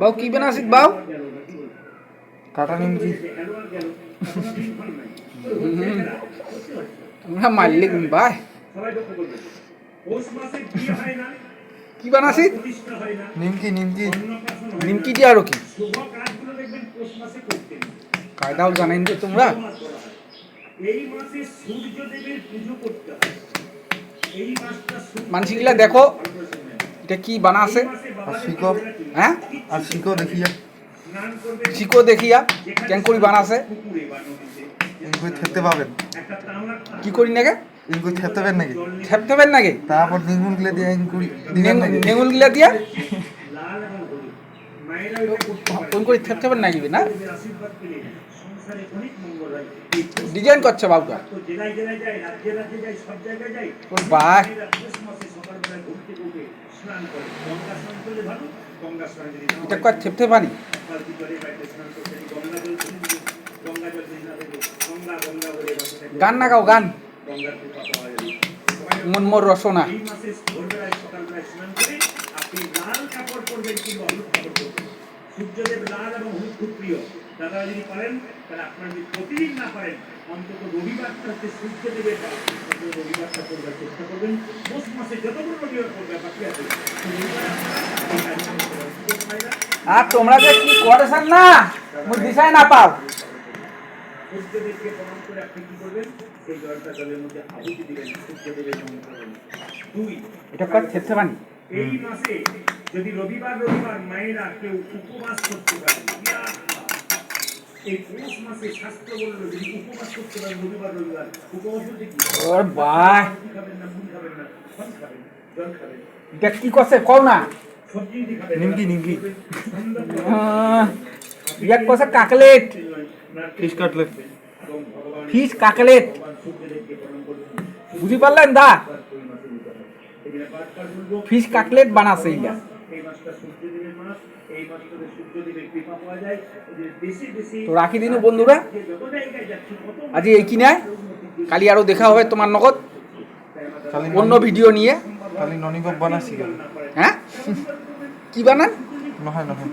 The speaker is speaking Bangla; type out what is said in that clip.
বাউ কি বানাসিত বাউ? কাটা নিমকি। তোমরা মারলে ভাই কি বানাসিত? নিমকি নিমকি। নিমকি দিয়ে আরও কি? কায়দাও জানেন যে তোমরা। মানসিকগুলা দেখো। এটা কি বানা আছে? আর শিকো। হ্যাঁ? আর শিকো দেখিয়া। শিকো দেখিয়া কেন করি বানাছে পুকুরে বা নদীতে ইনকই খেতে পাবেন। কি করি নাকি? ইনকই খেতে পাবেন নাকি? ঠেপতে পারেন নাকি? তারপর নিগুন গিলে দিয়ে নাকি? নেগুল গিলা দিয়া? কোন করে ঠেপতে পারেন নাকি না? ডিজাইন করছে বাবুটা। তো স্নান করে। গঙ্গা স্নান করলে ভালো গঙ্গা স্নান যদি এটা কয় পানি? বালতি করে বাড়িতে স্নান করতে গঙ্গা জল গঙ্গা জল যদি না থাকে গঙ্গা গঙ্গা বলে গান না গাও গান। গঙ্গার কৃপা পাওয়া যাবে। সবাই মন মোর রসনা। এই মাসে ভোরবেলায় সকালবেলায় স্নান করে আপনি লাল কাপড় পরবেন কিংবা হলুদ কাপড় পরবেন। সূর্যদেব লাল এবং হলুদ খুব প্রিয়। দাদা যদি পারেন তাহলে আপনার যদি প্রতিদিন না পারেন অন্তত রবিবারটা হচ্ছে সূর্যদেবের রবিবারটা করবার চেষ্টা করবেন। পৌষ মাসে যতগুলো রবিবার করবে বাকি আছে আর তোমরা যে কি করেছেন না মুই দিশাই না পাও। সূর্যদেবকে প্রণাম করে আপনি কি করবেন? সেই জলটা জলের মধ্যে আহুতি দিবেন সূর্যদেবের নাম করবেন। দুই এটা ঠেপতে পানি এই মাসে যদি রবিবার রবিবার মায়েরা কেউ উপবাস করতে পারে কি? করছে? কও না। নিমকি, নিমকি। ইয়া করছে cutlet. Fish cutlet. Fish cutlet. বুঝি পারলেন দা? ফিশ কাকলেট বানাছে ইয়া মাসটা সূর্যদেবের মাস এই মাসটাতে সূর্যদেবের কৃপা পাওয়া যায়। এই যে বেশি বেশি তো রাখি দিনু বন্ধুরা। আজ এই কিনায় কালি আরও দেখা হবে তোমার নগদ অন্য ভিডিও নিয়ে। খালি ননিভব বানাসি হ্যাঁ? কি বানান? নহয় নহয়।